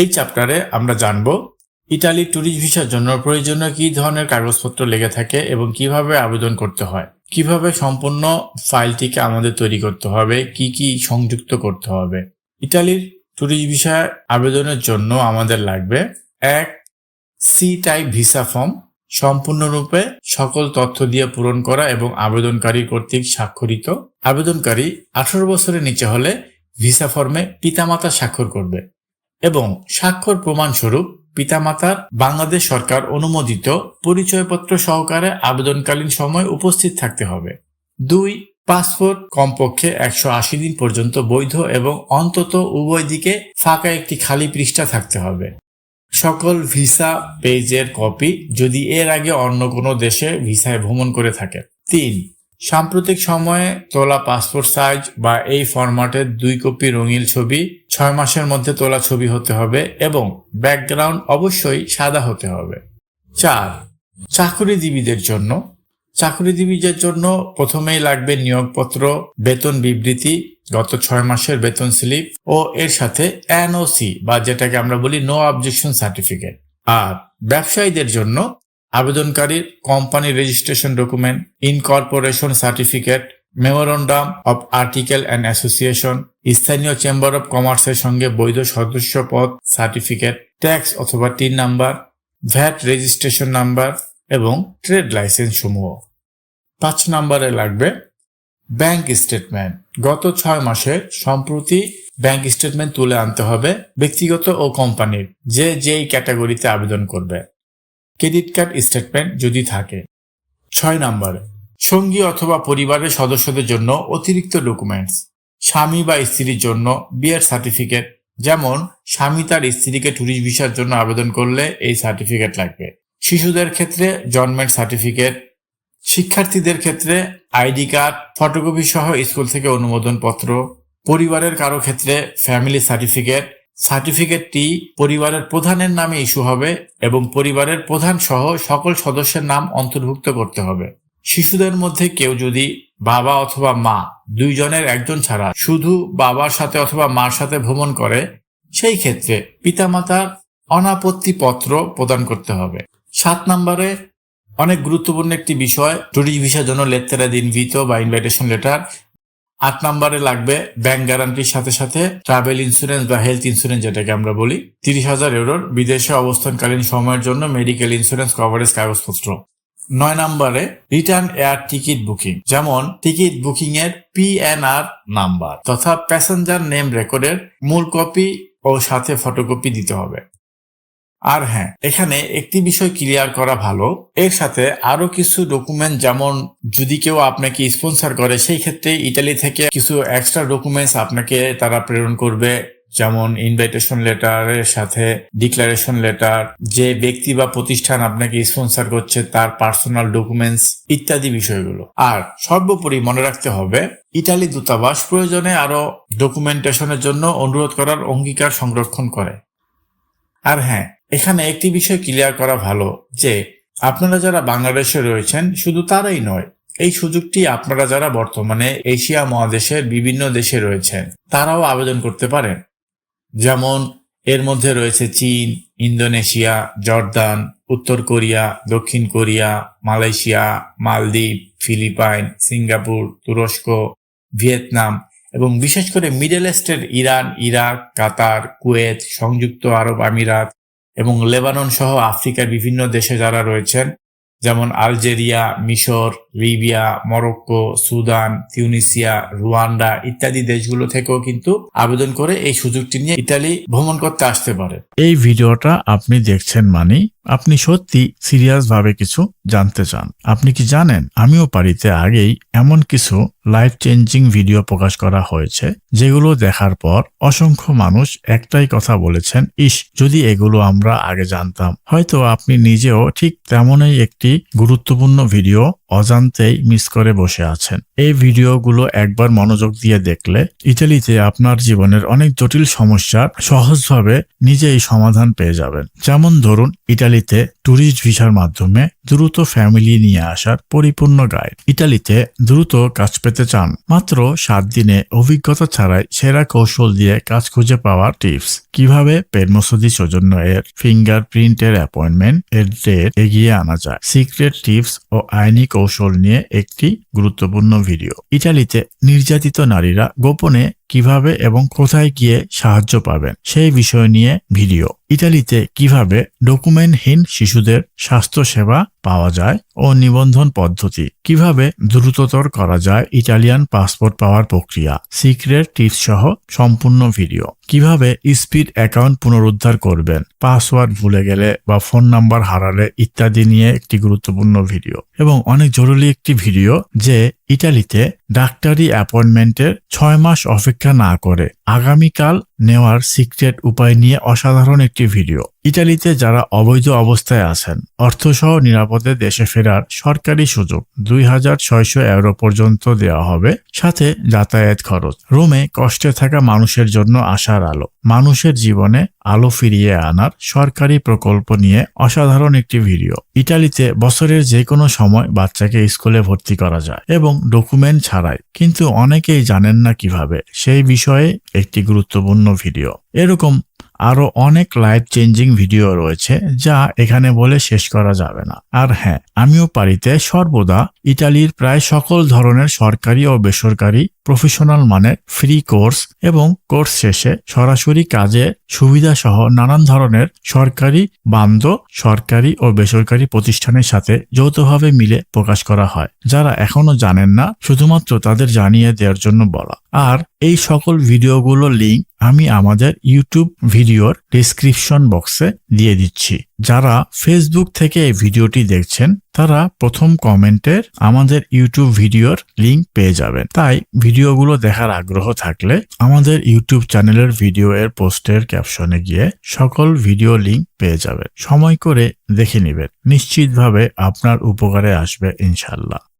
এই চ্যাপ্টারে আমরা জানব ইটালি ট্যুরিস্ট ভিসার জন্য প্রয়োজনীয় কী ধরনের কাগজপত্র লেগে থাকে এবং কীভাবে আবেদন করতে হয়? কীভাবে সম্পূর্ণ ফাইলটিকে আমাদের তৈরি করতে হবে? কি কি সংযুক্ত করতে হবে? ইটালির ট্যুরিস্ট ভিসা আবেদনের জন্য আমাদের লাগবে এক সি টাইপ ভিসা ফর্ম সম্পূর্ণরূপে সকল তথ্য দিয়ে পূরণ করা এবং আবেদনকারী কর্তৃক স্বাক্ষরিত। আবেদনকারী আঠারো বছরের নিচে হলে ভিসা ফর্মে পিতামাতা স্বাক্ষর করবে। এবং স্বাক্ষর প্রমাণস্বরূপ পিতামাতার বাংলাদেশ সরকার অনুমোদিত পরিচয়পত্র সহকারে আবেদনকালীন সময় উপস্থিত থাকতে হবে। দুই, পাসপোর্ট কমপক্ষে একশো আশি দিন পর্যন্ত বৈধ এবং অন্তত উভয় দিকে ফাঁকা একটি খালি পৃষ্ঠা থাকতে হবে। সকল ভিসা পেজের কপি যদি এর আগে অন্য কোনো দেশে ভিসায় ভ্রমণ করে থাকে। তিন সাম্প্রতিক সময়ে তোলা পাসপোর্ট সাইজ বা এই ফরম্যাটের দুই কপি রঙিন ছবি ছয় মাসের মধ্যে তোলা ছবি হতে হবে এবং ব্যাকগ্রাউন্ড অবশ্যই সাদা হতে হবে। চার, চাকরিজীবীদের জন্য। চাকরিজীবীদের জন্য প্রথমেই লাগবে নিয়োগপত্র, বেতন বিবৃতি, গত ছয় মাসের বেতন স্লিপ ও এর সাথে এনওসি বা যেটাকে আমরা বলি নো অবজেকশন সার্টিফিকেট। আর ব্যবসায়ীদের জন্য আবেদনকারীর company registration document incorporation certificate memorandum of article and association স্থানীয় চেম্বার অব কমার্সের সঙ্গে বৈধ সদস্য পদ সার্টিফিকেট ট্যাক্স অথবা TIN number VAT registration number এবং ট্রেড লাইসেন্স সমূহ। পাঁচ নম্বরে লাগবে ব্যাংক স্টেটমেন্ট গত ছয় মাসে সম্প্রতি ব্যাংক স্টেটমেন্ট তুলে আনতে হবে ব্যক্তিগত ও কোম্পানির যে যেই ক্যাটাগরিতে আবেদন করবে। ক্রেডিট কার্ড স্টেটমেন্ট যদি থাকে। ছয় নম্বর, সঙ্গী অথবা পরিবারের সদস্যদের জন্য অতিরিক্ত ডকুমেন্টস। স্বামী বা স্ত্রীর জন্য বিয়ের সার্টিফিকেট, যেমন স্বামী তার স্ত্রীকে ট্যুরিস্ট ভিসার জন্য আবেদন করলে এই সার্টিফিকেট লাগবে। শিশুদের ক্ষেত্রে জন্মের সার্টিফিকেট, শিক্ষার্থীদের ক্ষেত্রে আইডি কার্ড, ফটোকপি সহ স্কুল থেকে অনুমোদন পত্র পরিবারের কারও ক্ষেত্রে ফ্যামিলি সার্টিফিকেট সার্টিফিকেটটি পরিবারের প্রধানের নামে ইস্যু হবে এবং পরিবারের প্রধান সহ সকল সদস্যের নাম অন্তর্ভুক্ত করতে হবে। শিশুদের মধ্যে কেউ যদি বাবা অথবা মা দুইজনের একজন ছাড়া শুধু বাবার সাথে অথবা মার সাথে ভ্রমণ করে, সেই ক্ষেত্রে পিতামাতার অনাপত্তি পত্র প্রদান করতে হবে। সাত নম্বরে অনেক গুরুত্বপূর্ণ একটি বিষয় টুরিস্ট ভিসার জন্য লেত্তেরা দিন ভিত বা ইনভাইটেশন লেটার আট নম্বরে লাগবে ব্যাংক গ্যারান্টির সাথে সাথে ট্রাভেল ইন্স্যুরেন্স বা হেলথ ইন্স্যুরেন্স যেটাকে আমরা বলি। তিরিশ হাজার ইউরোর বিদেশে অবস্থানকালীন সময়ের জন্য মেডিকেল ইন্স্যুরেন্স কভারেজ কাগজপত্র। নয় নম্বরে রিটার্ন এয়ার টিকিট বুকিং যেমন টিকিট বুকিং এর পিএনআর নাম্বার তথা প্যাসেঞ্জার নেম রেকর্ডের মূল কপি ও সাথে ফটোকপি দিতে হবে। আর হ্যাঁ এখানে একটি বিষয় ক্লিয়ার করা ভালো। এর সাথে আরও কিছু ডকুমেন্ট যেমন যদি কেউ আপনাকে স্পন্সর করে, সেই ক্ষেত্রে ইটালি থেকে কিছু এক্সট্রা ডকুমেন্টস আপনাকে তারা প্রেরণ করবে। যেমন ইনভাইটেশন লেটারের সাথে ডিক্লারেশন লেটার যে ব্যক্তি বা প্রতিষ্ঠান আপনাকে স্পন্সর করছে তার পার্সোনাল ডকুমেন্টস ইত্যাদি বিষয়গুলো। আর সর্বোপরি মনে রাখতে হবে ইটালি দূতাবাস প্রয়োজনে আরও ডকুমেন্টেশনের জন্য অনুরোধ করার অঙ্গীকার সংরক্ষণ করে। আর হ্যাঁ এখানে একটি বিষয় ক্লিয়ার করা ভালো যে, আপনারা যারা বাংলাদেশে রয়েছেন, শুধু তারাই নয়, এই সুযোগটি আপনারা যারা বর্তমানে এশিয়া মহাদেশের বিভিন্ন দেশে রয়েছেন, তারাও আবেদন করতে পারেন। যেমন, এর মধ্যে রয়েছে চীন, ইন্দোনেশিয়া, জর্দান, উত্তর কোরিয়া, দক্ষিণ কোরিয়া, মালয়েশিয়া, মালদ্বীপ, ফিলিপাইন, সিঙ্গাপুর, তুরস্ক, ভিয়েতনাম এবং বিশেষ করে মিডল ইস্টের ইরান, ইরাক, কাতার, কুয়েত, সংযুক্ত আরব আমিরাত এবং লেবানন সহ আফ্রিকার বিভিন্ন দেশে যারা রয়েছেন, যেমন আলজেরিয়া, মিশর, Libya, Morocco, Sudan, Tunisia, Rwanda ইত্যাদি দেশগুলো থেকেও কিন্তু আবেদন করে এই সুযোগটি নিয়ে ইতালি ভ্রমণ করতে আসতে পারে। এই ভিডিওটা আপনি দেখছেন মানে আপনি সত্যি সিরিয়াসভাবে কিছু জানতে চান। আপনি কি জানেন, আমিও পারিতে আগেই এমন কিছু লাইফ চেঞ্জিং ভিডিও প্রকাশ করা হয়েছে, যেগুলো দেখার পর অসংখ্য মানুষ একটাই কথা বলেছেন, ইস, যদি এগুলো আমরা আগে জানতাম। হয়তো আপনি নিজেও ঠিক তেমনই একটি গুরুত্বপূর্ণ ভিডিও অজান্তেই মিস করে বসে আছেন। এই ভিডিওগুলো একবার মনোযোগ দিয়ে দেখলে ইটালিতে আপনার জীবনের অনেক জটিল সমস্যার সহজভাবে নিজেই সমাধান পেয়ে যাবেন। যেমন ধরুন ইটালিতে ট্যুরিস্ট ভিসার মাধ্যমে দ্রুত ফ্যামিলি নিয়ে আসার পরিপূর্ণ গাইড ইটালিতে দ্রুত কাজ পেতে চান। মাত্র সাত দিনে অভিজ্ঞতা ছাড়াই সেরা কৌশল দিয়ে কাজ খুঁজে পাওয়ার টিপস কীভাবে পেরমোসদি সৌজন্য এর ফিঙ্গারপ্রিন্টের অ্যাপয়েন্টমেন্ট এর ডেট এগিয়ে আনা যায়? সিক্রেট টিপস ও আইনি কৌশল নিয়ে একটি গুরুত্বপূর্ণ ভিডিও ইটালিতে নির্যাতিত নারীরা গোপনে কীভাবে এবং কোথায় গিয়ে সাহায্য পাবেন সেই বিষয় নিয়ে ভিডিও। ইতালিতে কীভাবে ডকুমেন্টহীন শিশুদের স্বাস্থ্য সেবা পাওয়া যায় ও নিবন্ধন পদ্ধতি। কীভাবে দ্রুততর করা যায় ইটালিয়ান পাসপোর্ট পাওয়ার প্রক্রিয়া? সিক্রেট টিপস সহ সম্পূর্ণ ভিডিও। কীভাবে স্পিড অ্যাকাউন্ট পুনরুদ্ধার করবেন? পাসওয়ার্ড ভুলে গেলে বা ফোন নাম্বার হারালে ইত্যাদি নিয়ে একটি গুরুত্বপূর্ণ ভিডিও। এবং অনেক জরুরি একটি ভিডিও যে ইটালিতে ডাক্তারি অ্যাপয়েন্টমেন্টের ছয় মাস অপেক্ষা না করে আগামীকাল নেওয়ার সিক্রেট উপায় নিয়ে অসাধারণ একটি ভিডিও। ইটালিতে যারা অবৈধ অবস্থায় আছেন, অর্থসহ নিরাপদে দেশে ফেরার সরকারি সুযোগ দুই হাজার ছয়শো ইউরো পর্যন্ত দেওয়া হবে, সাথে যাতায়াত খরচ। রোমে কষ্টে থাকা মানুষের জন্য আশার আলো। মানুষের জীবনে আলো ফিরিয়ে আনার সরকারি প্রকল্প নিয়ে অসাধারণ একটি ভিডিও। ইটালিতে বছরের যে কোনো সময় বাচ্চাকে স্কুলে ভর্তি করা যায় এবং ডকুমেন্ট ছাড়াই। কিন্তু অনেকেই জানেন না কীভাবে, সেই বিষয়ে একটি গুরুত্বপূর্ণ ভিডিও। এরকম আরও অনেক লাইফ চেঞ্জিং ভিডিও রয়েছে যা এখানে বলে শেষ করা যাবে না। আর হ্যাঁ আমিও পারিতে সর্বদা ইটালির প্রায় সকল ধরনের সরকারি ও বেসরকারি প্রফেশনাল মানে ফ্রি কোর্স এবং কোর্স শেষে সরাসরি কাজে সুবিধা সহ নানান ধরনের সরকারি বান্ধ, সরকারি ও বেসরকারি প্রতিষ্ঠানের সাথে যৌথভাবে মিলে প্রকাশ করা হয়, যারা এখনও জানেন না, শুধুমাত্র তাদের জানিয়ে দেওয়ার জন্য বলা। আর এই সকল ভিডিওগুলো লিঙ্ক আমি আমাদের ইউটিউব ভিডিওর ডিসক্রিপশন বক্সে দিয়ে দিচ্ছি। যারা ফেসবুক থেকে এই ভিডিওটি দেখছেন, তারা প্রথম কমেন্টের আমাদের ইউটিউব ভিডিওর লিঙ্ক পেয়ে যাবেন। তাই ভিডিওগুলো দেখার আগ্রহ থাকলে আমাদের ইউটিউব চ্যানেলের ভিডিও এর পোস্টের ক্যাপশনে গিয়ে সকল ভিডিও লিংক পেয়ে যাবেন। সময় করে দেখে নেবেন। নিশ্চিতভাবে আপনার উপকারে আসবে ইনশাল্লাহ